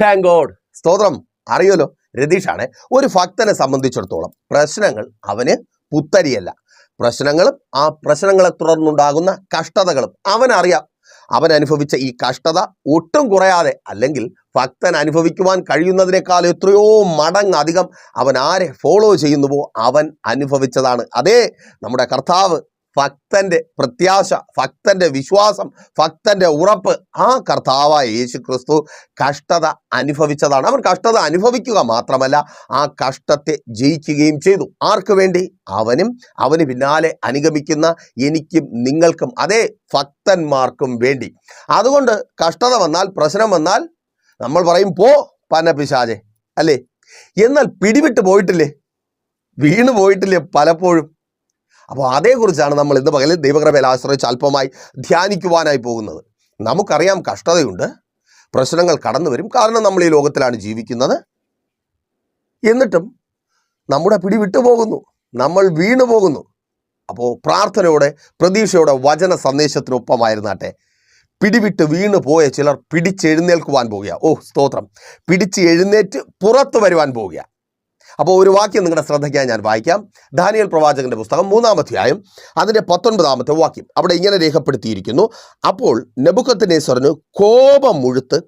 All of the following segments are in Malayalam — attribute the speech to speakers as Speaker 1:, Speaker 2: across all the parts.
Speaker 1: താങ്ക് ഗോഡ് സ്തോത്രം. അറിയുമല്ലോ? രതീഷാണ് ഒരു ഭക്തനെ സംബന്ധിച്ചിടത്തോളം പ്രശ്നങ്ങൾ അവന് പുത്തരിയല്ല. പ്രശ്നങ്ങളും ആ പ്രശ്നങ്ങളെ തുടർന്നുണ്ടാകുന്ന കഷ്ടതകളും അവനറിയാം. അവൻ അനുഭവിച്ച ഈ കഷ്ടത ഒട്ടും കുറയാതെ അല്ലെങ്കിൽ ഭക്തൻ അനുഭവിക്കുവാൻ കഴിയുന്നതിനേക്കാൾ എത്രയോ മടങ്ങ് അധികം അവൻ ആരെ ഫോളോ ചെയ്യുന്നുവോ അവൻ അനുഭവിച്ചതാണ്. അതേ നമ്മുടെ കർത്താവ് ഭക്തന്റെ പ്രത്യാശ ഭക്തന്റെ വിശ്വാസം ഭക്തന്റെ ഉറപ്പ് ആ കർത്താവായ യേശു ക്രിസ്തു കഷ്ടത അനുഭവിച്ചതാണ്. അവൻ കഷ്ടത അനുഭവിക്കുക മാത്രമല്ല ആ കഷ്ടത്തെ ജയിക്കുകയും ചെയ്തു. ആർക്കു വേണ്ടി? അവനും അവന് പിന്നാലെ അനുഗമിക്കുന്ന എനിക്കും നിങ്ങൾക്കും അതേ ഭക്തന്മാർക്കും വേണ്ടി. അതുകൊണ്ട് കഷ്ടത വന്നാൽ പ്രശ്നം വന്നാൽ നമ്മൾ പറയും പോ പന പിശാചെ. അല്ലേ? എന്നാൽ പിടിവിട്ട് പോയിട്ടില്ലേ? വീണു പോയിട്ടില്ലേ പലപ്പോഴും? അപ്പോൾ അതേക്കുറിച്ചാണ് നമ്മൾ ഇന്ന് പകലിൽ ദൈവകൃപയിൽ ആശ്രയിച്ച് അല്പമായി ധ്യാനിക്കുവാനായി പോകുന്നത്. നമുക്കറിയാം കഷ്ടതയുണ്ട്. പ്രശ്നങ്ങൾ കടന്നു വരും. കാരണം നമ്മൾ ഈ ലോകത്തിലാണ് ജീവിക്കുന്നത്. എന്നിട്ടും നമ്മുടെ പിടി വിട്ടുപോകുന്നു നമ്മൾ വീണു പോകുന്നു. അപ്പോൾ പ്രാർത്ഥനയോടെ പ്രതീക്ഷയോടെ വചന സന്ദേശത്തിനൊപ്പമായിരുന്നാട്ടെ. പിടിവിട്ട് വീണു പോയ ചിലർ പിടിച്ചെഴുന്നേൽക്കുവാൻ പോകുക ഓ സ്തോത്രം. പിടിച്ച് എഴുന്നേറ്റ് പുറത്തു വരുവാൻ പോകുക അപ്പോൾ ഒരു വാക്യം നിങ്ങളുടെ ശ്രദ്ധയ്ക്കായി ഞാൻ വായിക്കാം. ദാനിയൽ പ്രവാചകന്റെ പുസ്തകം മൂന്നാമധ്യായം അതിന്റെ പത്തൊൻപതാമത്തെ വാക്യം. അവിടെ ഇങ്ങനെ രേഖപ്പെടുത്തിയിരിക്കുന്നു. അപ്പോൾ നെബുക്കത്തിനേശ്വറിന് കോപം മുഴുത്ത്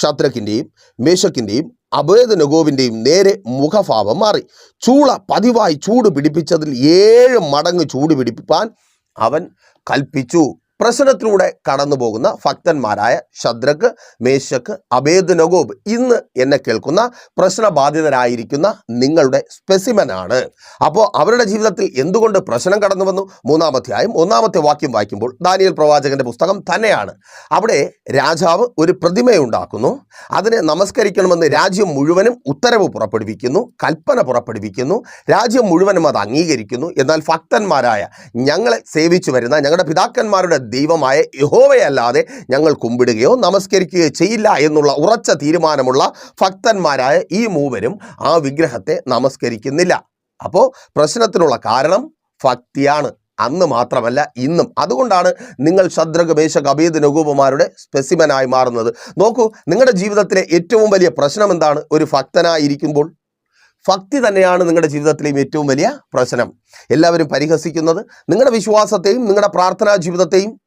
Speaker 1: ഷത്രക്കിന്റെയും മേശക്കിന്റെയും അഭേദ നഗോവിന്റെയും നേരെ മുഖഭാവം മാറി. ചൂള പതിവായി ചൂട് പിടിപ്പിച്ചതിൽ ഏഴ് മടങ്ങ് ചൂട് പിടിപ്പിപ്പാൻ അവൻ കൽപ്പിച്ചു. പ്രശ്നത്തിലൂടെ കടന്നു പോകുന്ന ഭക്തന്മാരായ ശദ്രക്ക് മേശക്ക് അഭേദ് നഗോബ് ഇന്ന് എന്നെ കേൾക്കുന്ന പ്രശ്നബാധിതരായിരിക്കുന്ന നിങ്ങളുടെ സ്പെസിമനാണ്. അപ്പോൾ അവരുടെ ജീവിതത്തിൽ എന്തുകൊണ്ട് പ്രശ്നം കടന്നു വന്നു മൂന്നാമധ്യായം ഒന്നാമത്തെ വാക്യം വായിക്കുമ്പോൾ ദാനിയൽ പ്രവാചകന്റെ പുസ്തകം തന്നെയാണ്. അവിടെ രാജാവ് ഒരു പ്രതിമയുണ്ടാക്കുന്നു. അതിനെ നമസ്കരിക്കണമെന്ന് രാജ്യം മുഴുവനും ഉത്തരവ് പുറപ്പെടുവിക്കുന്നു കൽപ്പന പുറപ്പെടുവിക്കുന്നു രാജ്യം മുഴുവനും അത് അംഗീകരിക്കുന്നു. എന്നാൽ ഭക്തന്മാരായ ഞങ്ങളെ സേവിച്ചു വരുന്ന ഞങ്ങളുടെ പിതാക്കന്മാരുടെ ദൈവമായ യഹോവയല്ലാതെ ഞങ്ങൾ കുമ്പിടുകയോ നമസ്കരിക്കുകയോ ചെയ്യില്ല എന്നുള്ള ഉറച്ച തീരുമാനമുള്ള ഭക്തന്മാരായ ഈ മൂവരും ആ വിഗ്രഹത്തെ നമസ്കരിക്കുന്നില്ല. അപ്പോൾ പ്രശ്നത്തിനുള്ള കാരണം ഭക്തിയാണ്. അന്ന് മാത്രമല്ല ഇന്നും. അതുകൊണ്ടാണ് നിങ്ങൾ ശദ്രക കബീദ് നഗൂപമാരുടെ സ്പെസിമനായി മാറുന്നത്. നോക്കൂ നിങ്ങളുടെ ജീവിതത്തിലെ ഏറ്റവും വലിയ പ്രശ്നം എന്താണ്? ഒരു ഭക്തനായിരിക്കുമ്പോൾ ഭക്തി തന്നെയാണ് നിങ്ങളുടെ ജീവിതത്തിലെയും ഏറ്റവും വലിയ പ്രശ്നം. എല്ലാവരും പരിഹസിക്കുന്നത് നിങ്ങളുടെ വിശ്വാസത്തെയും നിങ്ങളുടെ പ്രാർത്ഥനാ ജീവിതത്തെയും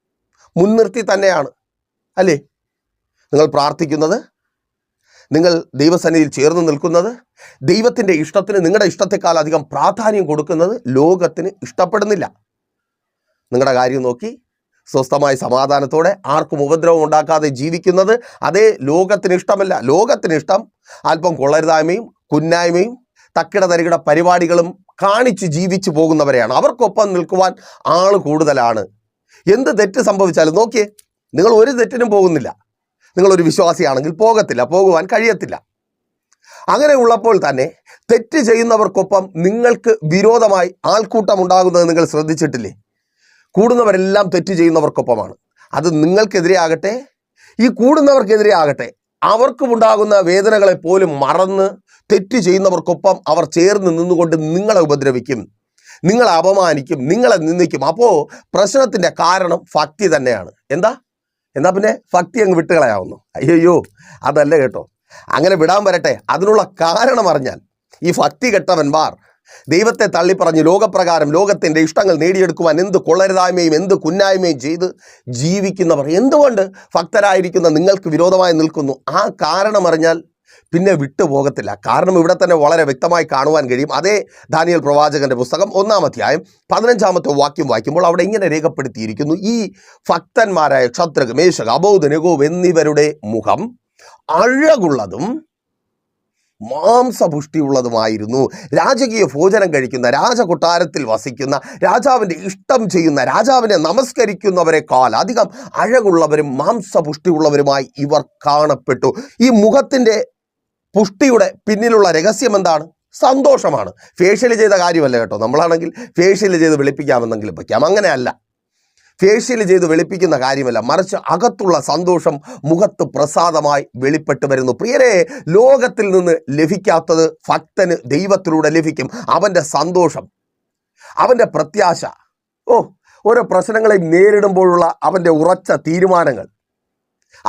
Speaker 1: മുൻനിർത്തി തന്നെയാണ്. അല്ലേ? നിങ്ങൾ പ്രാർത്ഥിക്കുന്നത് നിങ്ങൾ ദൈവസന്നിധിയിൽ ചേർന്ന് നിൽക്കുന്നത് ദൈവത്തിന്റെ ഇഷ്ടത്തിന് നിങ്ങളുടെ ഇഷ്ടത്തെക്കാൾ അധികം പ്രാധാന്യം കൊടുക്കുന്നത് ലോകത്തിന് ഇഷ്ടപ്പെടുന്നില്ല. നിങ്ങളുടെ കാര്യം നോക്കി സ്വസ്ഥമായ സമാധാനത്തോടെ ആർക്കും ഉപദ്രവം ഉണ്ടാക്കാതെ ജീവിക്കുന്നത് അതേ ലോകത്തിന് ഇഷ്ടമല്ല. ലോകത്തിന് ഇഷ്ടം അല്പം കൊള്ളരുതായ്മയും കുന്നായ്മയും തക്കിട തരികിട പരിപാടികളും കാണിച്ച് ജീവിച്ചു പോകുന്നവരെയാണ്. അവർക്കൊപ്പം നിൽക്കുവാൻ ആൾ കൂടുതലാണ്. എന്ത് തെറ്റ് സംഭവിച്ചാലും നോക്കിയേ നിങ്ങൾ ഒരു തെറ്റിനും പോകുന്നില്ല. നിങ്ങളൊരു വിശ്വാസിയാണെങ്കിൽ പോകത്തില്ല പോകുവാൻ കഴിയത്തില്ല. അങ്ങനെ ഉള്ളപ്പോൾ തന്നെ തെറ്റ് ചെയ്യുന്നവർക്കൊപ്പം നിങ്ങൾക്ക് വിരോധമായി ആൾക്കൂട്ടം ഉണ്ടാകുന്നത് നിങ്ങൾ ശ്രദ്ധിച്ചിട്ടില്ലേ? കൂടുന്നവരെല്ലാം തെറ്റ് ചെയ്യുന്നവർക്കൊപ്പമാണ്. അത് നിങ്ങൾക്കെതിരെ ആകട്ടെ ഈ കൂടുന്നവർക്കെതിരെ ആകട്ടെ അവർക്കും ഉണ്ടാകുന്ന വേദനകളെ പോലും മറന്ന് തെറ്റ് ചെയ്യുന്നവർക്കൊപ്പം അവർ ചേർന്ന് നിന്നുകൊണ്ട് നിങ്ങളെ ഉപദ്രവിക്കും. നിങ്ങളെ അപമാനിക്കും നിങ്ങളെ നിന്ദിക്കും. അപ്പോൾ പ്രശ്നത്തിന്റെ കാരണം ഭക്തി തന്നെയാണ്. എന്താ? എന്നാ പിന്നെ? ഭക്തി അങ്ങ് വിട്ടുകളയാവുന്നു. അയ്യോ അതല്ല കേട്ടോ. അങ്ങനെ വിടാൻ വരട്ടെ. അതിനുള്ള കാരണം അറിഞ്ഞാൽ ഈ ഭക്തി കെട്ടവന്മാർ ദൈവത്തെ തള്ളിപ്പറഞ്ഞ് ലോകപ്രകാരം ലോകത്തിന്റെ ഇഷ്ടങ്ങൾ നേടിയെടുക്കുവാൻ എന്ത് കൊള്ളരുതായ്മയും എന്ത് കുന്നായ്മയും ചെയ്ത് ജീവിക്കുന്നവർ എന്തുകൊണ്ട് ഭക്തരായിരിക്കുന്ന നിങ്ങൾക്ക് വിരോധമായി നിൽക്കുന്നു? ആ കാരണം അറിഞ്ഞാൽ പിന്നെ വിട്ടുപോകത്തില്ല കാരണം ഇവിടെ തന്നെ വളരെ വ്യക്തമായി കാണുവാൻ കഴിയും. അതേ ദാനിയൽ പ്രവാചകന്റെ പുസ്തകം ഒന്നാം അധ്യായം പതിനഞ്ചാമത്തെ വാക്യം വായിക്കുമ്പോൾ അവിടെ ഇങ്ങനെ രേഖപ്പെടുത്തിയിരിക്കുന്നു. ഈ ഭക്തന്മാരായ ക്ഷത്രക് മേശക് അബൗദ് നഗോവ് എന്നിവരുടെ മുഖം അഴകുള്ളതും മാംസപുഷ്ടിയുള്ളതുമായിരുന്നു. രാജകീയ ഭോജനം കഴിക്കുന്ന രാജകൊട്ടാരത്തിൽ വസിക്കുന്ന രാജാവിന്റെ ഇഷ്ടം ചെയ്യുന്ന രാജാവിനെ നമസ്കരിക്കുന്നവരെക്കാൾ അധികം അഴകുള്ളവരും മാംസപുഷ്ടിയുള്ളവരുമായി ഇവർ കാണപ്പെട്ടു. ഈ മുഖത്തിന്റെ പുഷ്ടിയുടെ പിന്നിലുള്ള രഹസ്യം എന്താണ് സന്തോഷമാണ്. ഫേഷ്യൽ ചെയ്ത കാര്യമല്ല കേട്ടോ. നമ്മളാണെങ്കിൽ ഫേഷ്യൽ ചെയ്ത് വെളുപ്പിക്കാമെന്നെങ്കിലും വയ്ക്കാം അങ്ങനെയല്ല. ഫേഷ്യൽ ചെയ്ത് വെളുപ്പിക്കുന്ന കാര്യമല്ല. മറിച്ച് അകത്തുള്ള സന്തോഷം മുഖത്ത് പ്രസാദമായി വെളിപ്പെട്ട് വരുന്നു. പ്രിയരെ ലോകത്തിൽ നിന്ന് ലഭിക്കാത്തത് ഭക്തന് ദൈവത്തിലൂടെ ലഭിക്കും. അവന്റെ സന്തോഷം അവന്റെ പ്രത്യാശ. ഓ ഓരോ പ്രശ്നങ്ങളെ നേരിടുമ്പോഴുള്ള അവന്റെ ഉറച്ച തീരുമാനങ്ങൾ.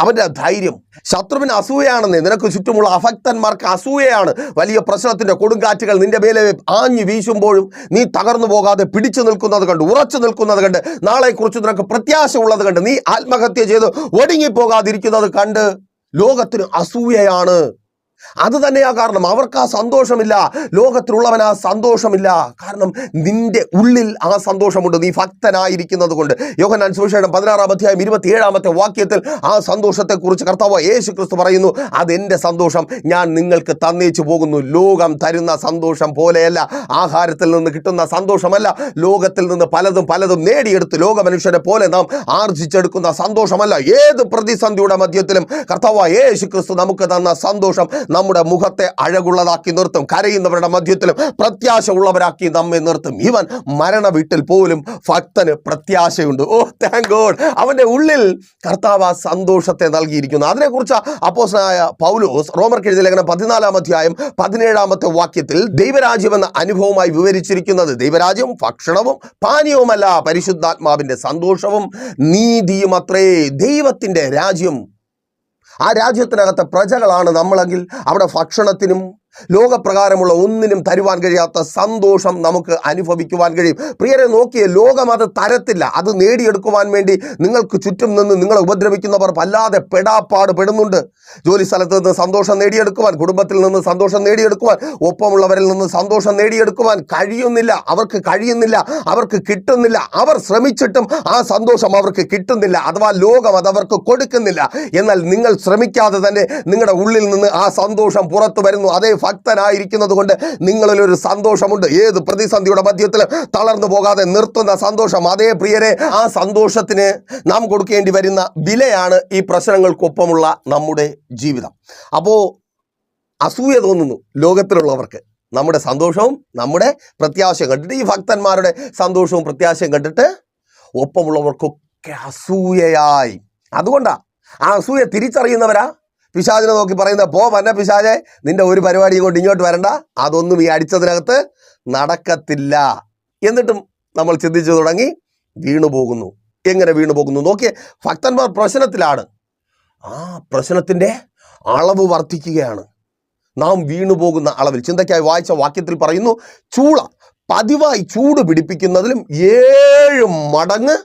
Speaker 1: അവന്റെ ധൈര്യം. ശത്രുവിന് അസൂയയാണെന്നേ. നിനക്ക് ചുറ്റുമുള്ള അഫക്തന്മാർക്ക് അസൂയയാണ്. വലിയ പ്രശ്നത്തിന്റെ കൊടുങ്കാറ്റുകൾ നിന്റെ മേലെ ആഞ്ഞു വീശുമ്പോഴും നീ തകർന്നു പോകാതെ പിടിച്ചു നിൽക്കുന്നത് കണ്ട് ഉറച്ചു നിൽക്കുന്നത് കണ്ട് നാളെക്കുറിച്ച് നിനക്ക് പ്രത്യാശ ഉള്ളത് കണ്ട് നീ ആത്മഹത്യ ചെയ്ത് ഒടുങ്ങിപ്പോകാതിരിക്കുന്നത് കണ്ട് ലോകത്തിന് അസൂയയാണ്. അത് തന്നെയാ കാരണം. അവർക്ക് ആ സന്തോഷമില്ല. ലോകത്തിലുള്ളവൻ ആ സന്തോഷമില്ല. കാരണം നിന്റെ ഉള്ളിൽ ആ സന്തോഷമുണ്ട്. നീ ഭക്തനായിരിക്കുന്നത് കൊണ്ട് യോഹനാൻ സുവിശേഷം പതിനാറാം അധ്യായം ഇരുപത്തി ഏഴാമത്തെ വാക്യത്തിൽ ആ സന്തോഷത്തെക്കുറിച്ച് കർത്താവ് യേശു ക്രിസ്തു പറയുന്നു അതെന്റെ സന്തോഷം. ഞാൻ നിങ്ങൾക്ക് തന്നേച്ചു പോകുന്നു. ലോകം തരുന്ന സന്തോഷം പോലെയല്ല. ആഹാരത്തിൽ നിന്ന് കിട്ടുന്ന സന്തോഷമല്ല. ലോകത്തിൽ നിന്ന് പലതും പലതും നേടിയെടുത്ത് ലോക മനുഷ്യരെ പോലെ നാം ആർജിച്ചെടുക്കുന്ന സന്തോഷമല്ല. ഏത് പ്രതിസന്ധിയുടെ മധ്യത്തിലും കർത്താവ് യേശു ക്രിസ്തു നമുക്ക് തന്ന സന്തോഷം നമ്മുടെ മുഖത്തെ അഴകുള്ളതാക്കി നിർത്തും. കരയുന്നവരുടെ മധ്യത്തിലും പ്രത്യാശ ഉള്ളവരാക്കി നമ്മെ നിർത്തും. ഇവൻ മരണ വീട്ടിൽ പോലും ഭക്തന് പ്രത്യാശയുണ്ട്. ഓ താങ്ക് ഗോഡ് അവന്റെ ഉള്ളിൽ കർത്താവ് സന്തോഷത്തെ നൽകിയിരിക്കുന്നു. അതിനെക്കുറിച്ച് അപ്പോസനായ പൗലോസ് റോമർ കെഴുതി ലേഖനം പതിനാലാം അധ്യായം പതിനേഴാമത്തെ വാക്യത്തിൽ ദൈവരാജ്യം എന്ന അനുഭവമായി വിവരിച്ചിരിക്കുന്നത് ദൈവരാജ്യം ഭക്ഷണവും പാനീയവുമല്ല പരിശുദ്ധാത്മാവിന്റെ സന്തോഷവും നീതിയും അത്രേ. ദൈവത്തിന്റെ രാജ്യം ആ രാജ്യത്തിനകത്തെ പ്രജകളാണ് നമ്മളെങ്കിൽ അവിടെ ഭക്ഷണത്തിനും ലോകപ്രകാരമുള്ള ഒന്നിനും തരുവാൻ കഴിയാത്ത സന്തോഷം നമുക്ക് അനുഭവിക്കുവാൻ കഴിയും. പ്രിയരെ നോക്കിയേ ലോകം അത് തരത്തില്ല. അത് നേടിയെടുക്കുവാൻ വേണ്ടി നിങ്ങൾക്ക് ചുറ്റും നിന്ന് നിങ്ങളെ ഉപദ്രവിക്കുന്നവർ വല്ലാതെ പെടാപ്പാട് പെടുന്നുണ്ട്. ജോലി സ്ഥലത്ത് നിന്ന് സന്തോഷം നേടിയെടുക്കുവാൻ കുടുംബത്തിൽ നിന്ന് സന്തോഷം നേടിയെടുക്കുവാൻ ഒപ്പമുള്ളവരിൽ നിന്ന് സന്തോഷം നേടിയെടുക്കുവാൻ കഴിയുന്നില്ല. അവർക്ക് കഴിയുന്നില്ല അവർക്ക് കിട്ടുന്നില്ല. അവർ ശ്രമിച്ചിട്ടും ആ സന്തോഷം അവർക്ക് കിട്ടുന്നില്ല. അഥവാ ലോകം അത് അവർക്ക് കൊടുക്കുന്നില്ല. എന്നാൽ നിങ്ങൾ ശ്രമിക്കാതെ തന്നെ നിങ്ങളുടെ ഉള്ളിൽ നിന്ന് ആ സന്തോഷം പുറത്തു വരുന്നു. അതേ ഭക്തനായിരിക്കുന്നത് കൊണ്ട് നിങ്ങളിൽ ഒരു സന്തോഷമുണ്ട്. ഏത് പ്രതിസന്ധിയുടെ മധ്യത്തിൽ തളർന്നു പോകാതെ നിർത്തുന്ന സന്തോഷം. അതേ പ്രിയരെ ആ സന്തോഷത്തിന് നാം കൊടുക്കേണ്ടി വരുന്ന വിലയാണ് ഈ പ്രശ്നങ്ങൾക്കൊപ്പമുള്ള നമ്മുടെ ജീവിതം. അപ്പോൾ അസൂയ തോന്നുന്നു ലോകത്തിലുള്ളവർക്ക്. നമ്മുടെ സന്തോഷവും നമ്മുടെ പ്രത്യാശയും കണ്ടിട്ട് ഈ ഭക്തന്മാരുടെ സന്തോഷവും പ്രത്യാശയും കണ്ടിട്ട് ഒപ്പമുള്ളവർക്കൊക്കെ അസൂയയായി. അതുകൊണ്ടാ ആ അസൂയ തിരിച്ചറിയുന്നവരാ? പിശാചിനെ നോക്കി പറയുന്നത് പോ വന്ന പിശാചെ നിന്റെ ഒരു പരിപാടിയും കൊണ്ട് ഇങ്ങോട്ട് വരണ്ട. അതൊന്നും ഈ അടിച്ചതിനകത്ത് നടക്കത്തില്ല. എന്നിട്ടും നമ്മൾ ചിന്തിച്ചു തുടങ്ങി വീണു പോകുന്നു. എങ്ങനെ വീണു പോകുന്നു? നോക്കിയേ ഭക്തന്മാർ പ്രശ്നത്തിലാണ്. ആ പ്രശ്നത്തിന്റെ അളവ് വർദ്ധിക്കുകയാണ്. നാം വീണു പോകുന്ന അളവിൽ. ചിന്തയ്ക്കായി വായിച്ച വാക്യത്തിൽ പറയുന്നു ചൂള പതിവായി ചൂട് പിടിപ്പിക്കുന്നതിലും ഏഴ് മടങ്ങ്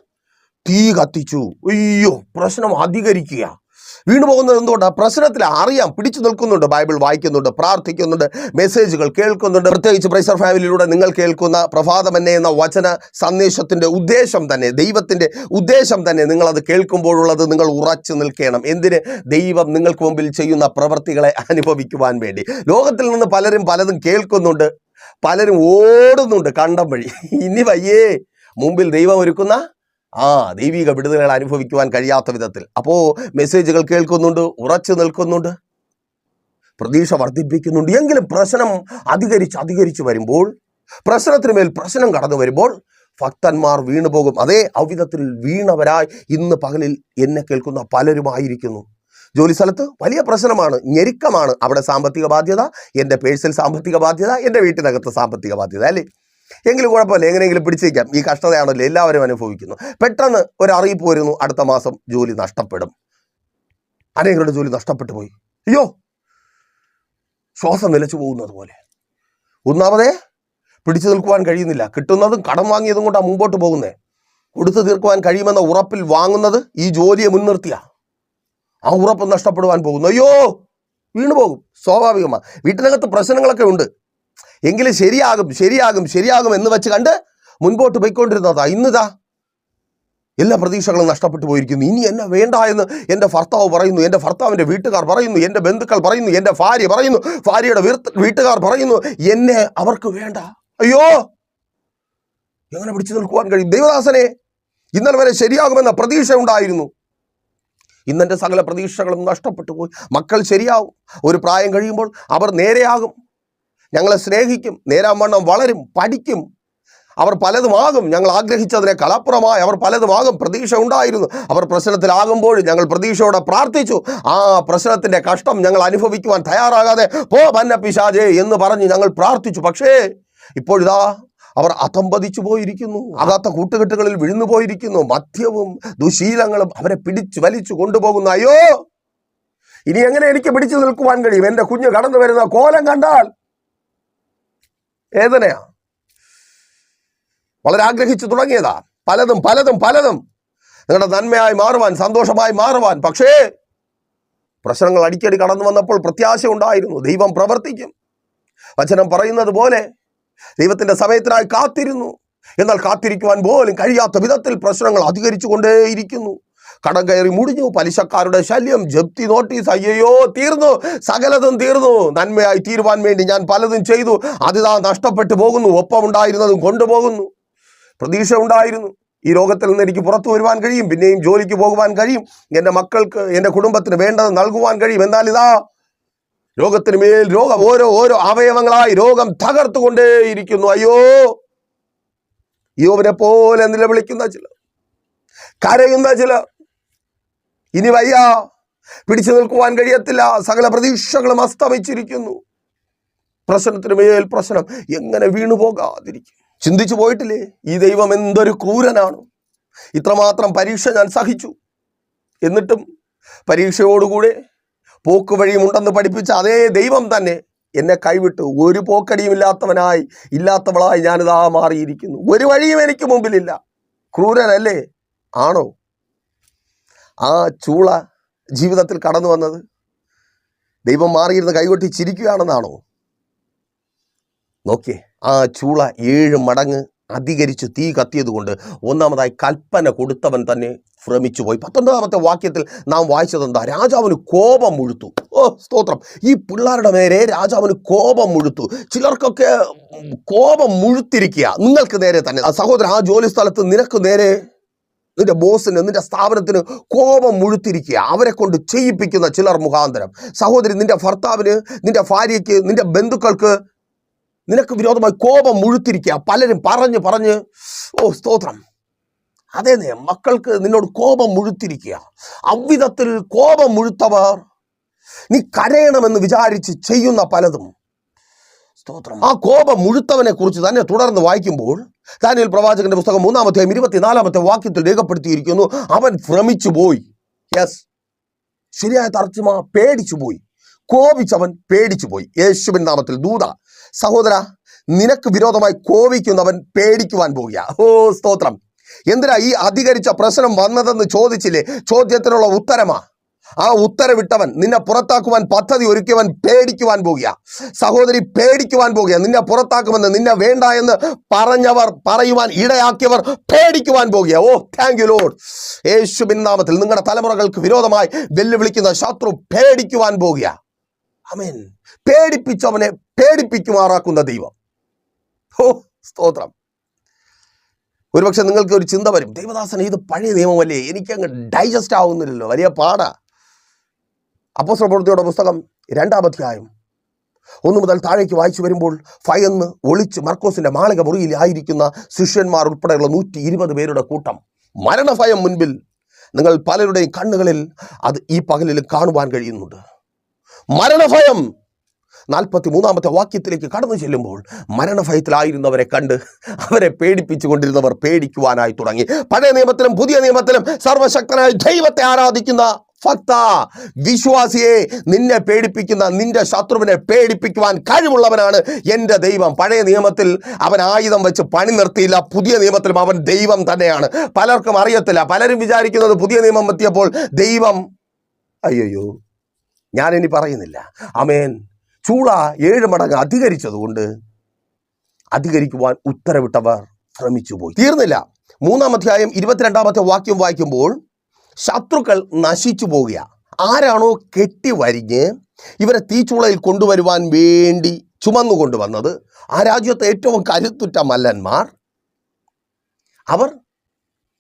Speaker 1: തീ കത്തിച്ചു. അയ്യോ പ്രശ്നം അധികരിക്കുക വീണു പോകുന്നത് എന്തുകൊണ്ടാണ് പ്രശ്നത്തിൽ അറിയാം പിടിച്ചു നിൽക്കുന്നുണ്ട് ബൈബിൾ വായിക്കുന്നുണ്ട് പ്രാർത്ഥിക്കുന്നുണ്ട് മെസ്സേജുകൾ കേൾക്കുന്നുണ്ട്. പ്രത്യേകിച്ച് പ്രൈസർ ഫാമിലിയിലൂടെ നിങ്ങൾ കേൾക്കുന്ന പ്രഭാതമെന്നെ എന്ന വചന സന്ദേശത്തിന്റെ ഉദ്ദേശം തന്നെ ദൈവത്തിന്റെ ഉദ്ദേശം തന്നെ നിങ്ങളത് കേൾക്കുമ്പോഴുള്ളത് നിങ്ങൾ ഉറച്ചു നിൽക്കണം. എന്തിന്? ദൈവം നിങ്ങൾക്ക് മുമ്പിൽ ചെയ്യുന്ന പ്രവൃത്തികളെ അനുഭവിക്കുവാൻ വേണ്ടി. ലോകത്തിൽ നിന്ന് പലരും പലതും കേൾക്കുന്നുണ്ട് പലരും ഓടുന്നുണ്ട് കണ്ടം വഴി. ഇനി വയ്യേ മുമ്പിൽ ദൈവം ഒരുക്കുന്ന ആ ദൈവിക വിടുതലുകൾ അനുഭവിക്കുവാൻ കഴിയാത്ത വിധത്തിൽ. അപ്പോൾ മെസ്സേജുകൾ കേൾക്കുന്നുണ്ട് ഉറച്ചു നിൽക്കുന്നുണ്ട് പ്രതീക്ഷ വർദ്ധിപ്പിക്കുന്നുണ്ട്. എങ്കിലും പ്രശ്നം അധികരിച്ച് അധികരിച്ച് വരുമ്പോൾ പ്രശ്നത്തിന് മേൽ പ്രശ്നം കടന്നു വരുമ്പോൾ ഭക്തന്മാർ വീണുപോകും അതേ അവിധത്തിൽ വീണവരായി ഇന്ന് പകലിൽ എന്നെ കേൾക്കുന്ന പലരുമായിരിക്കുന്നു. ജോലി സ്ഥലത്ത് വലിയ പ്രശ്നമാണ് ഞെരുക്കമാണ്. അവിടെ സാമ്പത്തിക ബാധ്യത എന്റെ പേഴ്സൽ സാമ്പത്തിക ബാധ്യത എന്റെ വീട്ടിനകത്ത് സാമ്പത്തിക ബാധ്യത അല്ലേ? എങ്കിലും കുഴപ്പമില്ല. എങ്ങനെയെങ്കിലും പിടിച്ചേക്കാം. ഈ കഷ്ടതയാണല്ലോ എല്ലാവരും അനുഭവിക്കുന്നു. പെട്ടെന്ന് ഒരു അറിയിപ്പ് വരുന്നു. അടുത്ത മാസം ജോലി നഷ്ടപ്പെടും. അനേകരുടെ ജോലി നഷ്ടപ്പെട്ടു പോയി. അയ്യോ! ശ്വാസം നിലച്ചു പോകുന്നത് പോലെ ഒന്നാമതേ പിടിച്ചു നിൽക്കുവാൻ കഴിയുന്നില്ല. കിട്ടുന്നതും കടം വാങ്ങിയതും കൊണ്ടാണ് മുമ്പോട്ട് പോകുന്നത് കൊടുത്തു തീർക്കുവാൻ കഴിയുമെന്ന ഉറപ്പിൽ വാങ്ങുന്നത് ഈ ജോലിയെ മുൻനിർത്തിയ. ആ ഉറപ്പ് നഷ്ടപ്പെടുവാൻ പോകുന്നു. അയ്യോ! വീണുപോകും. സ്വാഭാവികമാണ് വീട്ടിനകത്ത് പ്രശ്നങ്ങളൊക്കെ ഉണ്ട്. എങ്കിലും ശരിയാകും ശരിയാകും ശരിയാകും എന്ന് വെച്ച് കണ്ട് മുൻപോട്ട് പോയിക്കൊണ്ടിരുന്നതാ. ഇന്നിതാ എല്ലാ പ്രതീക്ഷകളും നഷ്ടപ്പെട്ടു പോയിരിക്കുന്നു. ഇനി എന്നെ വേണ്ട എന്ന് എന്റെ ഭർത്താവ് പറയുന്നു എന്റെ ഭർത്താവിന്റെ വീട്ടുകാർ പറയുന്നു എന്റെ ബന്ധുക്കൾ പറയുന്നു എന്റെ ഭാര്യ പറയുന്നു ഭാര്യയുടെ വീട്ടുകാർ പറയുന്നു എന്നെ അവർക്ക് വേണ്ട. അയ്യോ! എങ്ങനെ പിടിച്ചു നിൽക്കുവാൻ കഴിയും? ദൈവദാസനെ ഇന്നലെ വരെ ശരിയാകുമെന്ന പ്രതീക്ഷ ഉണ്ടായിരുന്നു. ഇന്നെന്റെ സകല പ്രതീക്ഷകളും നഷ്ടപ്പെട്ടു പോയി. മക്കൾ ശരിയാവും. ഒരു പ്രായം കഴിയുമ്പോൾ അവർ നേരെയാകും. ഞങ്ങളെ സ്നേഹിക്കും നേരാവണ്ണം വളരും പഠിക്കും. അവർ പലതുമാകും ഞങ്ങൾ ആഗ്രഹിച്ചതിനെ അപ്പുറമായി അവർ പലതുമാകും പ്രതീക്ഷ ഉണ്ടായിരുന്നു. അവർ പ്രശ്നത്തിലാകുമ്പോൾ ഞങ്ങൾ പ്രതീക്ഷയോടെ പ്രാർത്ഥിച്ചു. ആ പ്രശ്നത്തിന്റെ കഷ്ടം ഞങ്ങൾ അനുഭവിക്കുവാൻ തയ്യാറാകാതെ പോ മന്ന പിശാജേ എന്ന് പറഞ്ഞ് ഞങ്ങൾ പ്രാർത്ഥിച്ചു. പക്ഷേ ഇപ്പോഴിതാ അവർ അതമ്പതിച്ചു പോയിരിക്കുന്നു. അകാത്ത കൂട്ടുകെട്ടുകളിൽ വിഴുന്നു പോയിരിക്കുന്നു. മദ്യവും ദുശീലങ്ങളും അവരെ പിടിച്ചു വലിച്ചു കൊണ്ടുപോകുന്നു. അയ്യോ! ഇനി എങ്ങനെ എനിക്ക് പിടിച്ചു നിൽക്കുവാൻ കഴിയും? എന്റെ കുഞ്ഞ് കടന്നു വരുന്ന കോലം കണ്ടാൽ വേദനയാ വളരെ ആഗ്രഹിച്ചു തുടങ്ങിയതാ. പലതും പലതും പലതും. നിങ്ങളുടെ നന്മയായി മാറുവാൻ സന്തോഷമായി മാറുവാൻ. പക്ഷേ പ്രശ്നങ്ങൾ അടിക്കടി കടന്നു വന്നപ്പോൾ പ്രത്യാശ ഉണ്ടായിരുന്നു. ദൈവം പ്രവർത്തിക്കും. വചനം പറയുന്നത് പോലെ ദൈവത്തിന്റെ സമയത്തിനായി കാത്തിരുന്നു. എന്നാൽ കാത്തിരിക്കുവാൻ പോലും കഴിയാത്ത വിധത്തിൽ പ്രശ്നങ്ങൾ അധികരിച്ചു കൊണ്ടേയിരിക്കുന്നു കടം കയറി മുടിഞ്ഞു. പലിശക്കാരുടെ ശല്യം. ജപ്തി നോട്ടീസ്. അയ്യോ തീർന്നു. സകലതും തീർന്നു. നന്മയായി തീരുവാൻ വേണ്ടി ഞാൻ പലതും ചെയ്തു. അതിതാ നഷ്ടപ്പെട്ടു പോകുന്നു. ഒപ്പം ഉണ്ടായിരുന്നതും കൊണ്ടുപോകുന്നു. പ്രതീക്ഷ ഉണ്ടായിരുന്നു. ഈ രോഗത്തിൽ നിന്ന് എനിക്ക് പുറത്തു വരുവാൻ കഴിയും. പിന്നെയും ജോലിക്ക് പോകുവാൻ കഴിയും. എന്റെ മക്കൾക്ക് എന്റെ കുടുംബത്തിന് വേണ്ടത് നൽകുവാൻ കഴിയും. എന്നാൽ ഇതാ രോഗത്തിന് മേൽ രോഗം. ഓരോ ഓരോ അവയവങ്ങളായി രോഗം തകർത്തുകൊണ്ടേയിരിക്കുന്നു. അയ്യോ യോവനെ പോലെ നിലവിളിക്കുന്ന ചിലർ കരയുന്ന ചിലർ ഇനി വയ്യ. പിടിച്ചു നിൽക്കുവാൻ കഴിയത്തില്ല. സകല പ്രതീക്ഷകളും അസ്തമിച്ചിരിക്കുന്നു. പ്രശ്നത്തിന് മേൽ പ്രശ്നം എങ്ങനെ വീണു പോകാതിരിക്കും. ചിന്തിച്ചു പോയിട്ടില്ലേ? ഈ ദൈവം എന്തൊരു ക്രൂരനാണ്. ഇത്രമാത്രം പരീക്ഷ ഞാൻ സഹിച്ചു. എന്നിട്ടും പരീക്ഷയോടുകൂടെ പോക്ക് വഴിയുമുണ്ടെന്ന് പഠിപ്പിച്ച അതേ ദൈവം തന്നെ എന്നെ കൈവിട്ടു ഒരു പോക്കടിയും ഇല്ലാത്തവനായി ഇല്ലാത്തവളായി ഞാനിതാ മാറിയിരിക്കുന്നു. ഒരു വഴിയും എനിക്ക് മുമ്പിലില്ല. ക്രൂരനല്ലേ? ആണോ? ആ ചൂള ജീവിതത്തിൽ കടന്നു വന്നത്? ദൈവം മാറിയിരുന്ന് കൈകൊട്ടി ചിരിക്കുകയാണെന്നാണോ? നോക്കിയേ ആ ചൂള ഏഴ് മടങ്ങ് അധികരിച്ച് തീ കത്തിയതുകൊണ്ട് ഒന്നാമതായി കൽപ്പന കൊടുത്തവൻ തന്നെ ഭ്രമിച്ചു പോയി. പത്തൊൻപതാമത്തെ വാക്യത്തിൽ നാം വായിച്ചത് എന്താ രാജാവിന് കോപം മുഴുത്തു ഓ സ്തോത്രം. ഈ പിള്ളേരുടെ നേരെ രാജാവിന് കോപം മുഴുത്തു ചിലർക്കൊക്കെ കോപം മുഴുത്തിരിക്കുക നിങ്ങൾക്ക് നേരെ തന്നെ. സഹോദരൻ ആ ജോലി സ്ഥലത്ത് നിനക്ക് നേരെ നിന്റെ ബോസിന് നിന്റെ സ്ഥാപനത്തിന് കോപം മുഴുത്തിരിക്കുക അവരെ കൊണ്ട് ചെയ്യിപ്പിക്കുന്ന ചിലർ മുഖാന്തരം. സഹോദരി നിന്റെ ഭർത്താവിന് നിന്റെ ഭാര്യയ്ക്ക് നിന്റെ ബന്ധുക്കൾക്ക് നിനക്ക് വിരോധമായി കോപം മുഴുത്തിരിക്കുക പലരും പറഞ്ഞ് പറഞ്ഞ് ഓ സ്തോത്രം. അതേ മക്കൾക്ക് നിന്നോട് കോപം മുഴുത്തിരിക്കുക അവിധത്തിൽ കോപം മുഴുത്തവർ നീ കരയണമെന്ന് വിചാരിച്ച് ചെയ്യുന്ന പലതും ആ കോപം മുഴുത്തവനെ കുറിച്ച് തന്നെ തുടർന്ന് വായിക്കുമ്പോൾ ദാനിയൽ പ്രവാചകന്റെ പുസ്തകം മൂന്നാമത്തെ ഇരുപത്തിനാലാമത്തെ വാക്യത്തിൽ രേഖപ്പെടുത്തിയിരിക്കുന്നു അവൻ ഭ്രമിച്ചു പോയി യെസ് ശരിയായ തർജമ പേടിച്ചു പോയി കോപിച്ചവൻ പേടിച്ചു പോയി യേശുവിൻ നാമത്തിൽ ദൂത സഹോദര നിനക്ക് വിരോധമായി കോപിക്കുന്നവൻ പേടിക്കുവാൻ പോകുക ഓ സ്തോത്രം. എന്തിനാ ഈ അധികരിച്ച പ്രശ്നം വന്നതെന്ന് ചോദിച്ചില്ലേ? ചോദ്യത്തിനുള്ള ഉത്തരമാ. ആ ഉത്തരവിട്ടവൻ നിന്നെ പുറത്താക്കുവാൻ പദ്ധതി ഒരുക്കിയവൻ പേടിക്കുവാൻ പോകുക. സഹോദരി പേടിക്കുവാൻ പോകുക. നിന്നെ പുറത്താക്കുമെന്ന് നിന്നെ വേണ്ട എന്ന് പറഞ്ഞവർ പറയുവാൻ ഇടയാക്കിയവർ പേടിക്കുവാൻ പോകുക. ഓ താങ്ക് യു ലോഡ് യേശുബിൻ നാമത്തിൽ നിങ്ങളുടെ തലമുറകൾക്ക് വിരോധമായി വെല്ലുവിളിക്കുന്ന ശത്രു പേടിക്കുവാൻ പോകുക. അമേൻ പേടിപ്പിച്ചവനെ പേടിപ്പിക്കുമാറാക്കുന്ന ദൈവം. ഓ സ്തോത്രം. ഒരുപക്ഷെ നിങ്ങൾക്ക് ഒരു ചിന്ത വരും. ദൈവദാസൻ ഇത് പഴയ നിയമമല്ലേ? എനിക്കങ്ങ് ഡൈജസ്റ്റ് ആവുന്നില്ലല്ലോ. വലിയ പാടാ. അപ്പോസ്തല പ്രവൃത്തിയുടെ പുസ്തകം രണ്ടാം അധ്യായം. ഒന്നു മുതൽ താഴേക്ക് വായിച്ചു വരുമ്പോൾ ഭയന്ന് ഒളിച്ച് മർക്കോസിന്റെ മാളിക മുറിയിൽ ആയിരിക്കുന്ന ശിഷ്യന്മാർ ഉൾപ്പെടെയുള്ള നൂറ്റി ഇരുപത് പേരുടെ കൂട്ടം മരണഭയം മുൻപിൽ നിങ്ങൾ പലരുടെയും കണ്ണുകളിൽ അത് ഈ പകലിൽ കാണുവാൻ കഴിയുന്നുണ്ട്. മരണഭയം! നാൽപ്പത്തി മൂന്നാമത്തെ വാക്യത്തിലേക്ക് കടന്നു ചെല്ലുമ്പോൾ മരണഭയത്തിലായിരുന്നവരെ കണ്ട് അവരെ പേടിപ്പിച്ചു കൊണ്ടിരുന്നവർ പേടിക്കുവാനായി തുടങ്ങി. പഴയ നിയമത്തിലും പുതിയ നിയമത്തിലും സർവശക്തനായ ദൈവത്തെ ആരാധിക്കുന്ന ഭക്ത വിശ്വാസിയെ നിന്നെ പേടിപ്പിക്കുന്ന നിന്റെ ശത്രുവിനെ പേടിപ്പിക്കുവാൻ കഴിവുള്ളവനാണ് എന്റെ ദൈവം. പഴയ നിയമത്തിൽ അവൻ ആയുധം വെച്ച് പണി നിർത്തിയില്ല. പുതിയ നിയമത്തിലും അവൻ ദൈവം തന്നെയാണ്. പലർക്കും അറിയത്തില്ല. പലരും വിചാരിക്കുന്നത് പുതിയ നിയമം എത്തിയപ്പോൾ ദൈവം അയ്യോ ഞാനിനി പറയുന്നില്ല. അമേൻ ചൂള ഏഴ് മടങ്ങ് അധികരിച്ചതുകൊണ്ട് അധികരിക്കുവാൻ ഉത്തരവിട്ടവർ ശ്രമിച്ചു പോയി തീർന്നില്ല. മൂന്നാം അധ്യായം ഇരുപത്തിരണ്ടാമത്തെ വാക്യം വായിക്കുമ്പോൾ ശത്രുക്കൾ നശിച്ചു പോവുക ആരാണോ കെട്ടി വരിഞ്ഞ് ഇവരെ തീച്ചുളയിൽ കൊണ്ടുവരുവാൻ വേണ്ടി ചുമന്നു കൊണ്ടുവന്നത് ആ രാജ്യത്തെ ഏറ്റവും കരുത്തുറ്റ മല്ലന്മാർ. അവർ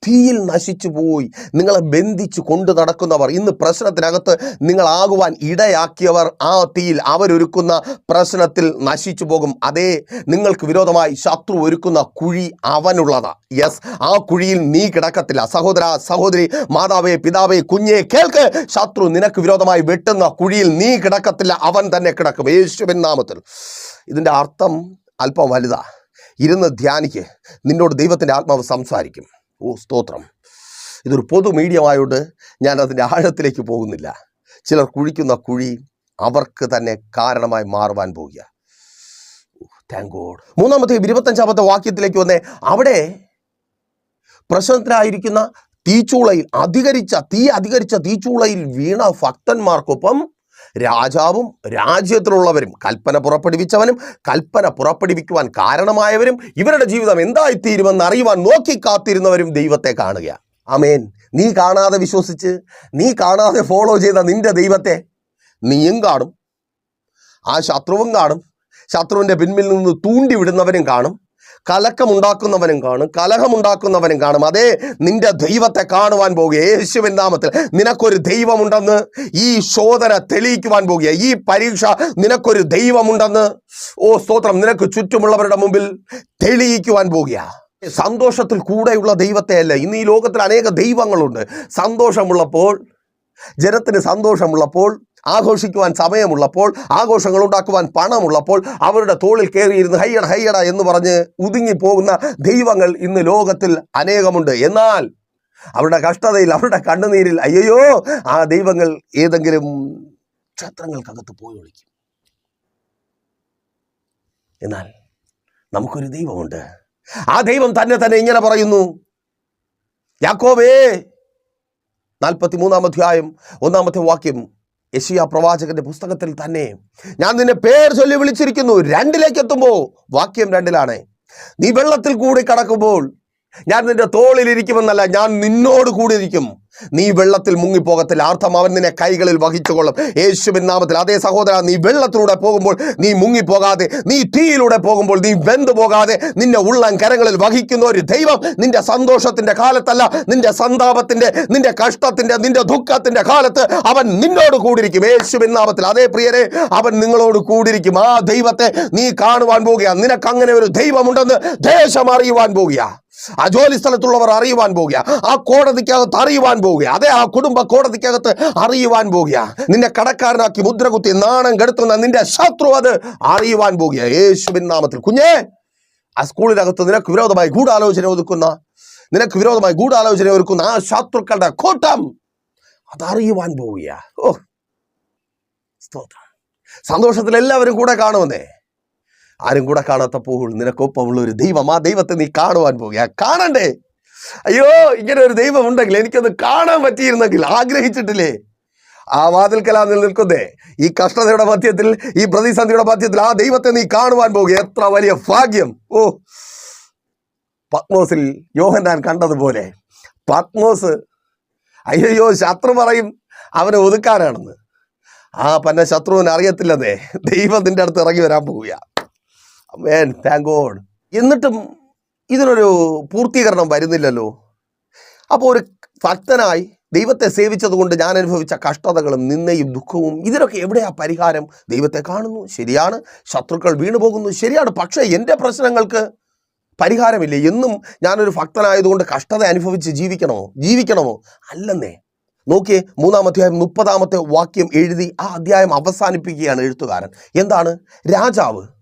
Speaker 1: തീയിൽ നശിച്ചു പോയി. നിങ്ങളെ ബന്ധിച്ച് കൊണ്ടു നടക്കുന്നവർ. ഇന്ന് പ്രശ്നത്തിനകത്ത് നിങ്ങളാകുവാൻ ഇടയാക്കിയവർ ആ തീയിൽ അവരൊരുക്കുന്ന പ്രശ്നത്തിൽ നശിച്ചു പോകും. അതേ നിങ്ങൾക്ക് വിരോധമായി ശത്രു ഒരുക്കുന്ന കുഴി അവനുള്ളതാ. യെസ് ആ കുഴിയിൽ നീ കിടക്കത്തില്ല. സഹോദര സഹോദരി മാതാവേ പിതാവേ കുഞ്ഞേ കേൾക്ക്. ശത്രു നിനക്ക് വിരോധമായി വെട്ടുന്ന കുഴിയിൽ നീ കിടക്കത്തില്ല. അവൻ തന്നെ കിടക്കും. യേശുവിൻ നാമത്തിൽ. ഇതിന്റെ അർത്ഥം അല്പം വലുതാ. ഇരുന്ന് ധ്യാനിക്ക്. നിന്നോട് ദൈവത്തിന്റെ ആത്മാവ് സംസാരിക്കും. ഓ സ്തോത്രം. ഇതൊരു പൊതു മീഡിയമായോണ്ട് ഞാൻ അതിന്റെ ആഴത്തിലേക്ക് പോകുന്നില്ല. ചിലർ കുഴിക്കുന്ന കുഴി അവർക്ക് തന്നെ കാരണമായി മാറുവാൻ പോകുക താങ്ക് ഗോഡ് മൂന്നാമത്തെ ഇരുപത്തഞ്ചാമത്തെ വാക്യത്തിലേക്ക് വന്നേ അവിടെ പ്രശ്നത്തിലായിരിക്കുന്ന തീച്ചൂളയിൽ അധികരിച്ച തീ അധികരിച്ച തീച്ചൂളയിൽ വീണ ഭക്തന്മാർക്കൊപ്പം രാജാവും രാജ്യത്തിലുള്ളവരും കൽപ്പന പുറപ്പെടുവിച്ചവനും കൽപ്പന പുറപ്പെടുവിക്കുവാൻ കാരണമായവരും ഇവരുടെ ജീവിതം എന്തായിത്തീരുമെന്ന് അറിയുവാൻ നോക്കി കാത്തിരുന്നവരും ദൈവത്തെ കാണുക. അമേൻ നീ കാണാതെ വിശ്വസിച്ച് നീ കാണാതെ ഫോളോ ചെയ്ത നിന്റെ ദൈവത്തെ നീയും കാണും. ആ ശത്രുവും കാണും. ശത്രുവിന്റെ പിന്മിൽ നിന്ന് തൂണ്ടിവിടുന്നവരും കാണും. കലക്കമുണ്ടാക്കുന്നവനും കാണും കലഹമുണ്ടാക്കുന്നവനും കാണും. അതെ നിന്റെ ദൈവത്തെ കാണുവാൻ പോകുക. യേശുവിൻ നാമത്തിൽ നിനക്കൊരു ദൈവമുണ്ടെന്ന് ഈ ശോധന തെളിയിക്കുവാൻ പോകുക. ഈ പരീക്ഷ നിനക്കൊരു ദൈവമുണ്ടെന്ന്. ഓ സ്തോത്രം നിനക്ക് ചുറ്റുമുള്ളവരുടെ മുമ്പിൽ തെളിയിക്കുവാൻ പോകുക. സന്തോഷത്തിൽ കൂടെയുള്ള ദൈവത്തെ അല്ല ഇന്ന് ഈ ലോകത്തിൽ അനേക ദൈവങ്ങളുണ്ട്. സന്തോഷമുള്ളപ്പോൾ ജനത്തിന് സന്തോഷമുള്ളപ്പോൾ ആഘോഷിക്കുവാൻ സമയമുള്ളപ്പോൾ ആഘോഷങ്ങൾ ഉണ്ടാക്കുവാൻ പണമുള്ളപ്പോൾ അവരുടെ തോളിൽ കയറിയിരുന്ന് ഹയ്യട ഹയ്യട എന്ന് പറഞ്ഞ് ഒതുങ്ങിപ്പോകുന്ന ദൈവങ്ങൾ ഇന്ന് ലോകത്തിൽ അനേകമുണ്ട്. എന്നാൽ അവരുടെ കഷ്ടതയിൽ അവരുടെ കണ്ണുനീരിൽ അയ്യോ ആ ദൈവങ്ങൾ ഏതെങ്കിലും ക്ഷേത്രങ്ങൾക്കകത്ത് പോയി ഒളിക്കും. എന്നാൽ നമുക്കൊരു ദൈവമുണ്ട്. ആ ദൈവം തന്നെ തന്നെ ഇങ്ങനെ പറയുന്നു. യാക്കോബേ നാൽപ്പത്തി മൂന്നാം അധ്യായം ഒന്നാമത്തെ വാക്യം യശിയ പ്രവാചകന്റെ പുസ്തകത്തിൽ തന്നെ. ഞാൻ നിന്നെ പേർ ചൊല്ലി വിളിച്ചിരിക്കുന്നു. രണ്ടിലേക്ക് എത്തുമ്പോൾ വാക്യം രണ്ടിലാണ്. നീ വെള്ളത്തിൽ കൂടി കടക്കുമ്പോൾ ഞാൻ നിന്റെ തോളിലിരിക്കുമെന്നല്ല ഞാൻ നിന്നോട് കൂടി ഇരിക്കും നീ വെള്ളത്തിൽ മുങ്ങിപ്പോകത്തില്ല. അർത്ഥം അവൻ നിന്നെ കൈകളിൽ വഹിച്ചുകൊള്ളും. യേശുവിൻ നാമത്തിൽ. അതേ സഹോദര നീ വെള്ളത്തിലൂടെ പോകുമ്പോൾ നീ മുങ്ങിപ്പോകാതെ നീ തീയിലൂടെ പോകുമ്പോൾ നീ വെന്തു പോകാതെ നിന്നെ ഉള്ളം കരങ്ങളിൽ വഹിക്കുന്ന ഒരു ദൈവം നിന്റെ സന്തോഷത്തിന്റെ കാലത്തല്ല. നിന്റെ സന്താപത്തിന്റെ നിന്റെ കഷ്ടത്തിന്റെ നിന്റെ ദുഃഖത്തിന്റെ കാലത്ത് അവൻ നിന്നോട് കൂടിയിരിക്കും. യേശുവിൻ നാമത്തിൽ. അതേ പ്രിയരെ അവൻ നിങ്ങളോട് കൂടിയിരിക്കും. ആ ദൈവത്തെ നീ കാണുവാൻ പോകുക. നിനക്ക് അങ്ങനെ ഒരു ദൈവമുണ്ടെന്ന് ദേശം അറിയുവാൻ പോകുക. ആ ജോലി സ്ഥലത്തുള്ളവർ അറിയുവാൻ പോകുക. ആ കോടതിക്കകത്ത് അറിയുവാൻ പോകുക. അതെ ആ കുടുംബ കോടതിക്കകത്ത് അറിയുവാൻ പോകുക. നിന്നെ കടക്കാരനാക്കി മുദ്ര കുത്തി നാണം കെടുത്തുന്ന നിന്റെ ശത്രു അത് അറിയുവാൻ പോകുക. യേശുവിൻ നാമത്തിൽ. കുഞ്ഞേ ആ സ്കൂളിനകത്ത് നിനക്ക് വിരോധമായി ഗൂഢാലോചന ഒതുക്കുന്ന നിനക്ക് വിരോധമായി ഗൂഢാലോചന ഒരുക്കുന്ന ആ ശത്രുക്കളുടെ കൂട്ടം അതറിയുവാൻ പോവുക ഓ സന്തോഷത്തിൽ എല്ലാവരും കൂടെ കാണുമെന്നേ. ആരും കൂടെ കാണാത്തപ്പോൾ നിനക്കൊപ്പമുള്ള ഒരു ദൈവം ആ ദൈവത്തെ നീ കാണുവാൻ പോകുക. കാണണ്ടേ? അയ്യോ ഇങ്ങനെ ഒരു ദൈവം ഉണ്ടെങ്കിൽ എനിക്കത് കാണാൻ പറ്റിയിരുന്നെങ്കിൽ ആഗ്രഹിച്ചിട്ടില്ലേ? ആ വാതിൽക്കലാ നിൽക്കുന്നേ ഈ കഷ്ടതയുടെ മധ്യത്തിൽ ഈ പ്രതിസന്ധിയുടെ മധ്യത്തിൽ ആ ദൈവത്തെ നീ കാണുവാൻ പോകുക. എത്ര വലിയ ഭാഗ്യം. ഓ പത്മോസിൽ യോഹന്നാൻ കണ്ടതുപോലെ പത്മോസ് അയ്യോ ശത്രു പറയും അവനെ ഒതുക്കാനാണെന്ന്. ആ പന്ന ശത്രുവിന് അറിയത്തില്ലെന്നേ ദൈവം നിന്റെ അടുത്ത് ഇറങ്ങി വരാൻ പോവുക മേൻ താങ്ക് ഗോഡ് എന്നിട്ടും ഇതിനൊരു പൂർത്തീകരണം വരുന്നില്ലല്ലോ. അപ്പോൾ ഒരു ഭക്തനായി ദൈവത്തെ സേവിച്ചതുകൊണ്ട് ഞാൻ അനുഭവിച്ച കഷ്ടതകളും നിന്നയും ദുഃഖവും ഇതിനൊക്കെ എവിടെയാ പരിഹാരം? ദൈവത്തെ കാണുന്നു ശരിയാണ്. ശത്രുക്കൾ വീണു പോകുന്നു ശരിയാണ്. പക്ഷേ എന്റെ പ്രശ്നങ്ങൾക്ക് പരിഹാരമില്ല? എന്നും ഞാനൊരു ഭക്തനായതുകൊണ്ട് കഷ്ടത അനുഭവിച്ച് ജീവിക്കണമോ ജീവിക്കണമോ? അല്ലെന്നേ. നോക്കിയേ മൂന്നാം അധ്യായം മുപ്പതാമത്തെ വാക്യം എഴുതി ആ അധ്യായം അവസാനിപ്പിക്കുകയാണ് എഴുത്തുകാരൻ. എന്താണ്? രാജാവ്.